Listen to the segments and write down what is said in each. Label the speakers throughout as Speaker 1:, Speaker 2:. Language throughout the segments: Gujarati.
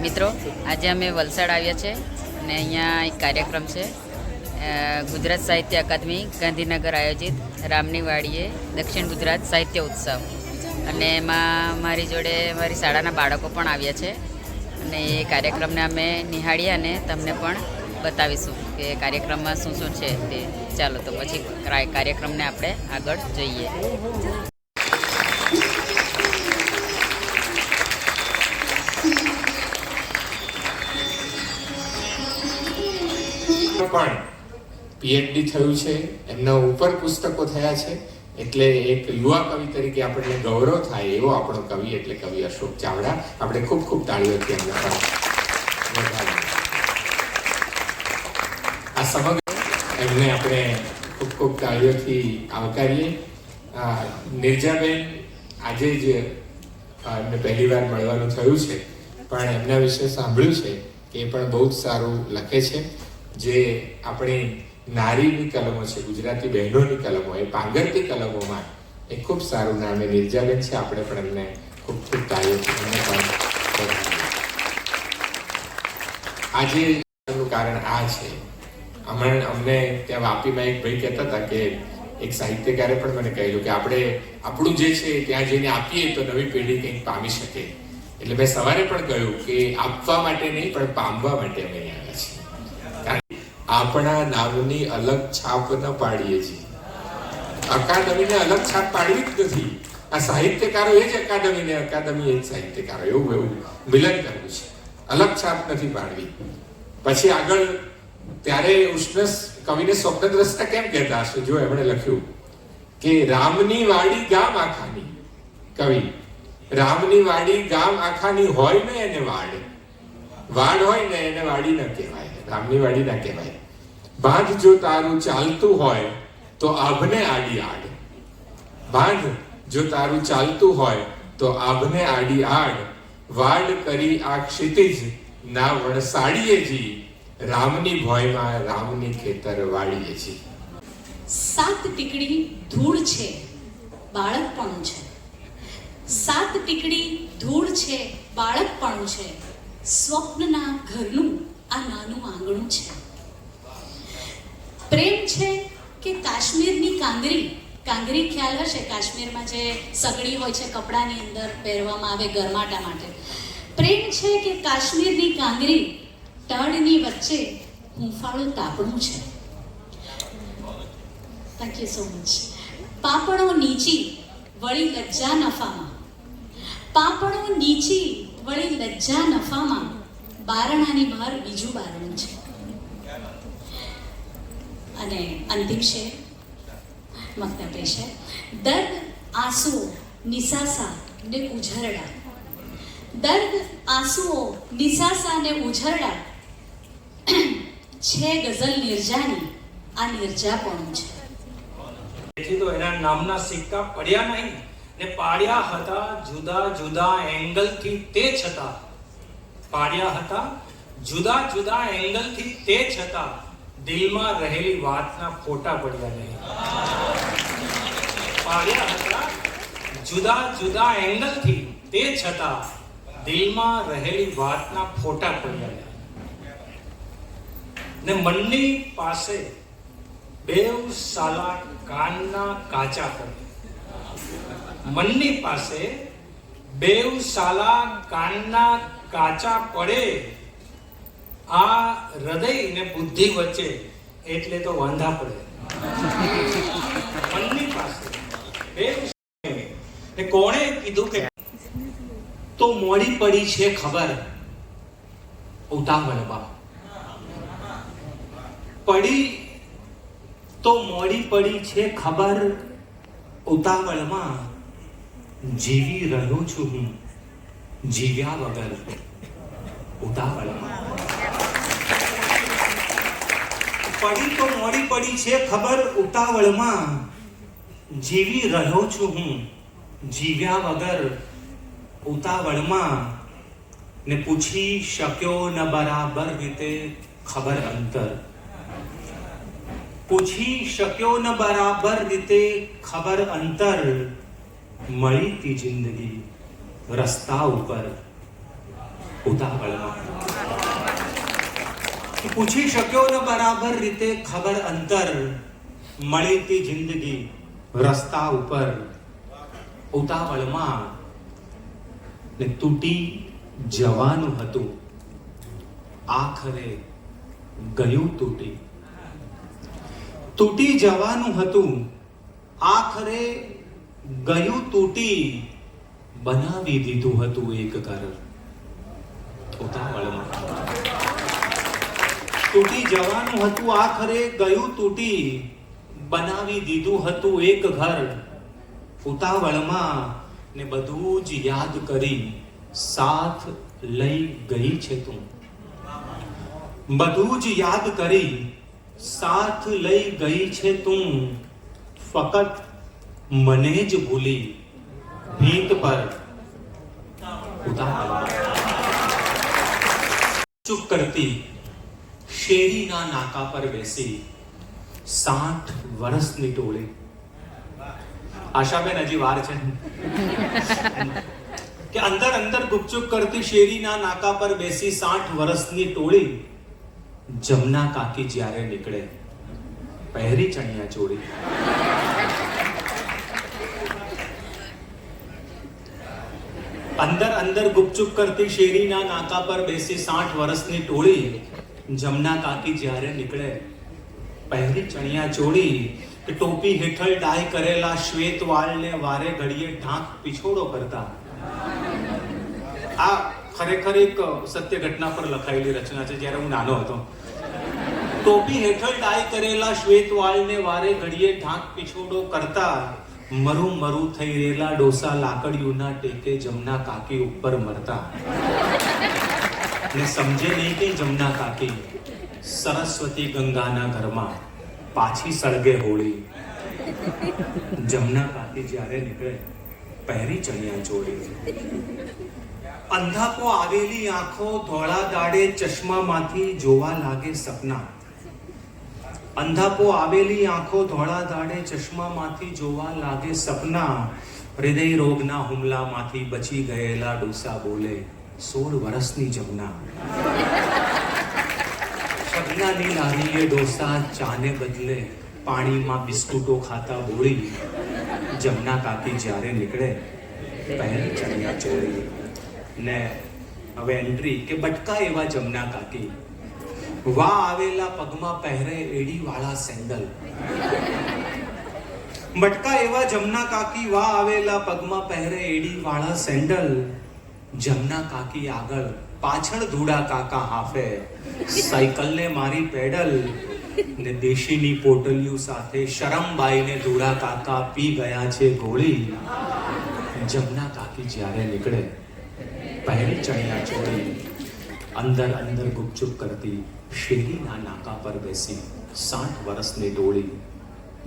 Speaker 1: મિત્રો, આજે અમે વલસાડ આવ્યા છે અને અહીંયા એક કાર્યક્રમ છે. ગુજરાત સાહિત્ય અકાદમી ગાંધીનગર આયોજિત રામની વાડીએ દક્ષિણ ગુજરાત સાહિત્ય ઉત્સવ. અને એમાં મારી જોડે મારી શાળાના બાળકો પણ આવ્યા છે. અને એ કાર્યક્રમને અમે નિહાળી અને તમને પણ બતાવીશું કે કાર્યક્રમમાં શું શું છે તે. ચાલો તો પછી ક્રા- કાર્યક્રમને આપણે આગળ જોઈએ.
Speaker 2: પણ પીએચડી થયું છે. એમના ઉપર પુસ્તકો થયા છે. એટલે એક યુવા કવિ તરીકે આપણને ગૌરવ થાય એવો આપણો કવિ એટલે કવિ અશોક ચાવડા. આપણે ખૂબ ખૂબ તાળીઓથી એમના પર આ સમગ્ર એમને આપણે ખૂબ ખૂબ તાળીઓથી આવકારીએ. નિર્જાબેન આજે જ એમને પહેલી વાર મળવાનું થયું છે. પણ એમના વિશે સાંભળ્યું છે કે એ પણ બહુ જ સારું લખે છે. જે આપણી નારીની કલમો છે, ગુજરાતી બહેનોની કલમો, એ પાંગરતી કલમોમાં એ ખૂબ સારું નામ એ નિર્જાબેન છે. આપણે પણ એમને ખૂબ ખૂબ તાળીઓથી એમને આજે કારણ આ છે. હમણાં અમને ત્યાં વાપીમાં એક ભાઈ કહેતા હતા કે એક સાહિત્યકારે પણ મને કહેલું કે આપણે આપણું જે છે ત્યાં જઈને આપીએ તો નવી પેઢી કંઈક પામી શકે. એટલે મેં સવારે પણ કહ્યું કે આપવા માટે નહીં, પણ પામવા માટે અમે અહીંયા આવ્યા છીએ. આપણા નામની અલગ છાપ ન પાડીએ છીએ. અકાદમીને અલગ છાપ પાડવી જ નથી. આ સાહિત્યકારો એ જ અકાદમીને અકાદમી એ જ સાહિત્યકારો, એવું એવું મિલન કરવું છે. અલગ છાપ નથી પાડવી. પછી આગળ ત્યારે ઉષ્ણસ કવિને સ્વપ્નદ્રષ્ટા કેમ કહેતા હશે? જો એમણે લખ્યું કે રામની વાડી ગામ આખાની. કવિ, રામની વાડી ગામ આખાની હોય ને એને વાડ. વાડ હોય ને એને વાડી ન કહેવાય. રામની વાડી ના કહેવાય. બાંધ જો તારું ચાલતું હોય તો આભને આડી આડ. બાંધ જો તારું ચાલતું હોય તો આભને આડી આડ. વાડ કરી આ ક્ષિતિજ ના વણસાડીએ જી. રામની ભોયમાં રામની ખેતર વાળીએ જી.
Speaker 3: સાત ટીકડી ધૂળ છે બાળકપણું છે. સાત ટીકડી ધૂળ છે બાળકપણું છે. સ્વપ્નના ઘરનું આ નાનું આંગણું છે. પ્રેમ છે કે કાશ્મીરની કાંગરી? કાંગરી ખ્યાલ હશે કાશ્મીરમાં જે સગડી હોય છે કપડાની અંદર પહેરવામાં આવે ગરમાટા માટે. પ્રેમ છે કે કાશ્મીરની કાંગરી તળની વચ્ચે હુંફાળું તાપણું છે. થેન્ક યુ સો મચ પાપણો નીચી, વળી લજ્જા નફામાં. પાપણો નીચી, વળી લજ્જા નફામાં. બારણાની બહાર બીજું બારણું છે. અને અંતિમ શેર મક્તા છે દર્દ આંસુઓ, નિસાસા ને ઉઝરડા દર્દ આંસુઓ, નિસાસા ને ઉઝરડા છે ગઝલ નિર્જાની. આ નિર્જાપણું છે.
Speaker 4: તેથી તો એના નામના સિક્કા પડ્યા નહીં ને પાડ્યા હતા જુદા જુદા એંગલથી તે છતાં. પાડ્યા હતા જુદા જુદા એંગલથી તે છતાં. દિલમાં રહેલી વાતના ફોટા પડ્યા નહીં. પાડ્યા હતા. જુદા જુદા એંગલથી તે છતાં દિલમાં રહેલી વાતના ફોટા પડ્યા નહીં. ને મનની પાસે બેવ સાલા કાનના કાચા પડે મનની પાસે બેવ સાલા કાનના કાચા પડે આ હૃદય ને બુદ્ધિ વચ્ચે એટલે તો વાંધા પડે. મનની પાસે. બે કોણે કીધું કે તો મોડી પડી છે ખબર? ઉતાવળમાં પડી તો મોડી પડી છે ખબર? ઉતાવળમાં જીવી રહ્યો છું હું. જીવ્યા વગર ઉતાવળમાં પડી તો મોડી પડી છે ખબર ઉતાવળમાં. જીવી રહ્યો છું હું, જીવ્યા વગર ઉતાવળમાં. ને પૂછી શક્યો ન બરાબર રીતે ખબર અંતર. પૂછી શક્યો ન બરાબર રીતે ખબર અંતર. મળી તી જિંદગી રસ્તા ઉપર ઉતાવળમાં. પૂછી શક્યો ન બરાબર રીતે ખબર અંતર મળી જિંદગી રસ્તા ઉપર ઉતાવળમાં ને તૂટી જવાનું હતું. આખરે ગયું તૂટી. તૂટી જવાનું હતું. આખરે ગયું તૂટી બનાવી દીધું હતું એક કર ઉતાવળમાં. તૂટી જવાનું હતું આખરે, ગયું તૂટી, બનાવી દીધું હતું એક ઘર. ઉતાવળમાં ને બધું જ યાદ કરી સાથ લઈ ગઈ છે તું. બધું જ યાદ કરી સાથ લઈ ગઈ છે તું. ફકત મને જ ભૂલી ભીત પર. ઉતાવળ. ચૂપ કરતી શેરીના નાકા પર બેસી સાઠ વર્ષની ટોળી આશાબેન, હજી વાર છે. કે અંદર અંદર ગુપચુપ કરતી શેરીના નાકા પર બેસી સાઠ વર્ષની ટોળી જમના કાકી જ્યારે નીકળે, પહેરી ચણિયા ચોળી. અંદર અંદર ગુપચુપ કરતી શેરીના નાકા પર બેસી સાઠ વર્ષની ટોળી જમના કાકી જ્યારે નીકળે, પહેરી ચણિયા ચોળી કે ટોપી હેઠળ ડાય કરેલા શ્વેત વાળને વારે ઘડીએ ઢાંક પીછોડો કરતા. આ ખરેખર એક સત્ય ઘટના પર લખાયેલી રચના છે, જ્યારે હું નાનો હતો. ટોપી હેઠળ ડાય કરેલા શ્વેત વાળને વારે ઘડીએ ઢાંક પીછોડો કરતા, મરું મરું થઈ રહેલા ડોસા લાકડીઓના ટેકે જમના કાકી ઉપર મરતા. ને સમજે નહીં કે જમના કાકી સરસ્વતી ગંગાના ઘરમાં પાછી સળગે હોળી. જમના કાકી જ્યારે નીકળે, પહેરી ચણિયા ચોળી. અંધાપો આવેલી આંખો ધોળા દાડે ચશ્મામાંથી જોવા લાગે સપના. અંધાપો આવેલી આંખો ધોળા દાડે ચશ્મામાંથી જોવા લાગે સપના. હૃદય રોગના હુમલામાંથી બચી ગયેલા ડોસા બોલે. સોળ વર્ષની જમના. શબનાની નાનીએ ડોસા ચાને બદલે પાણીમાં બિસ્કુટો ખાતા બોળી જમના કાકી જ્યારે નીકળે પહેલી ચણિયા ચોળી ને હવે એન્ટ્રી કે બટકા એવા જમના કાકી. વા આવેલા પગમાં પહેરે એડી વાળા સેન્ડલ. મટકા એવા જમના કાકી વા આવેલા પગમાં પહેરે એડી વાળા સેન્ડલ. જમના કાકી આગળ, પાછળ ધૂડા કાકા હાફે. સાયકલને મારી પેડલ ને દેશીની પોટલીઓ સાથે શરમબાઈને ધૂડા કાકા પી ગયા છે ગોળી. જમના કાકી જ્યારે નીકળે પહેરી ચણિયા ચોળી અંદર અંદર ગુપચુપ કરતી શેરીના નાકા પર બેસી સાઠ વર્ષની ડોળી.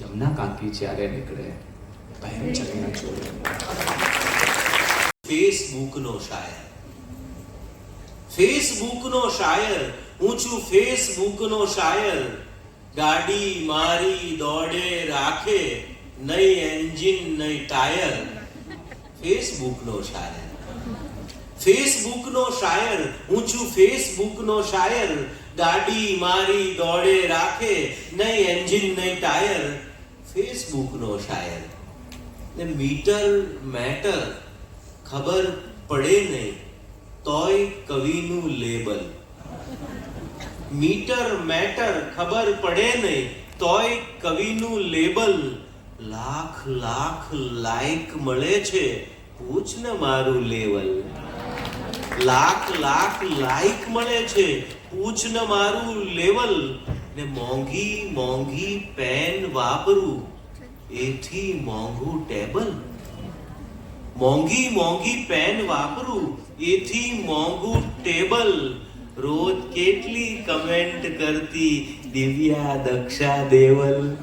Speaker 4: જમના કાકી જ્યારે નીકળે પહેરી ચણિયા ચોળી.
Speaker 5: ફેસબુકનો શાયર ફેસબુકનો શાયર હું છું ફેસબુકનો શાયર ગાડી મારી દોડે રાખે નહીં એન્જિન નહીં ટાયર ફેસબુકનો શાયર ફેસબુકનો શાયર હું છું ફેસબુકનો શાયર ગાડી મારી દોડે રાખે નહીં એન્જિન નહીં ટાયર ફેસબુકનો શાયર ને મીટર મેટર ખબર પડે નહીં, તોય કવિનું લેબલ. મીટર મેટર ખબર પડે નહીં, તોય કવિનું લેબલ. લાખ લાખ લાઈક મળે છે, પૂછ ને મારું લેવલ. લાખ લાખ લાઈક મળે છે, પૂછ ને મારું લેવલ. ને મોંઘી મોંઘી પેન વાપરું, એથી મોંઘું ટેબલ. મોંઘી મોંઘી પેન વાપરું? એથી મોંઘું ટેબલ. રોજ કેટલી કમેન્ટ કરતી? દિવ્યા દક્ષા દેવલ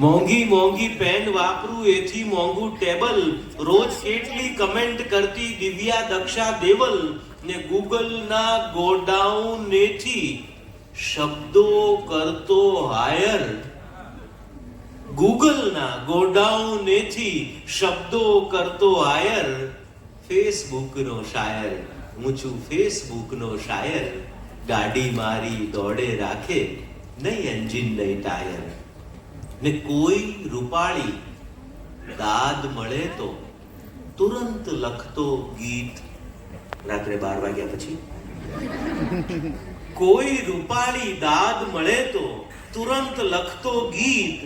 Speaker 5: મોંઘી મોંઘી પેન વાપરું, એથી મોંઘું ટેબલ. રોજ કેટલી કમેન્ટ કરતી? દિવ્યા દક્ષા દેવલ ને ગૂગલ ના ગોડાઉન નેથી શબ્દો કરતો હાયર. ગૂગલના ગોડાઉનેથી શબ્દો કરતો આયર ફેસબુકનો શાયર. હું ફેસબુકનો શાયર. ગાડી મારી દોડે રાખે, નહીં એન્જિન, નહીં ટાયર. ને કોઈ રૂપાળી દાદ મળે તો તુરંત લખતો ગીત રાત્રે બાર વાગ્યા પછી. કોઈ રૂપાળી દાદ મળે તો તુરંત લખતો ગીત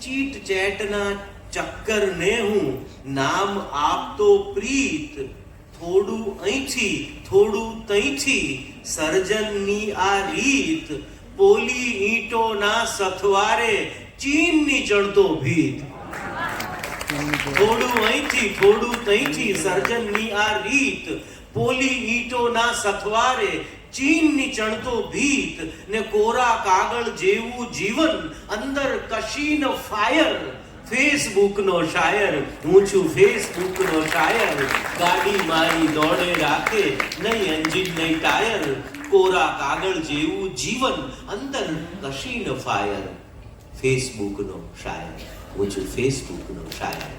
Speaker 5: ચીટ ચેટના ચક્કરને હું નામ આપતો પ્રીત. થોડું અહીંથી, થોડું તહીંથી સર્જનની આ રીત. પોલી ઈંટોના સથવારે ચીનની ચડતો ભીત. થોડું અહીંથી, થોડું તહીંથી સર્જનની આ રીત. પોલી ઈંટોના સથવારે ચીનની ચણતો ભીત ને કોરા કાગળ જેવું જીવન અંદર કશીન ફાયર. ફેસબુકનો શાયર, હું છું ફેસબુકનો શાયર. ગાડી મારી દોડે રાખે, નહીં એન્જિન, નહીં ટાયર. કોરા કાગળ જેવું જીવન અંદર કશીન ફાયર. ફેસબુકનો શાયર, હું છું ફેસબુકનો શાયર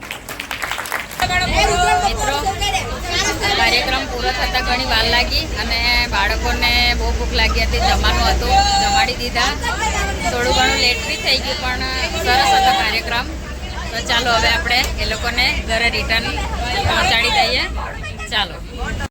Speaker 1: મિત્રો કાર્યક્રમ પૂરો થતાં ઘણી વાર લાગી અને બાળકોને બહુ ભૂખ લાગી હતી, જમવાનું હતું, જમાડી દીધા. થોડું ઘણું લેટ બી થઈ ગયું, પણ સરસ હતો કાર્યક્રમ. તો ચાલો હવે આપણે એ લોકોને ઘરે રિટર્ન પહોંચાડી દઈએ. ચાલો.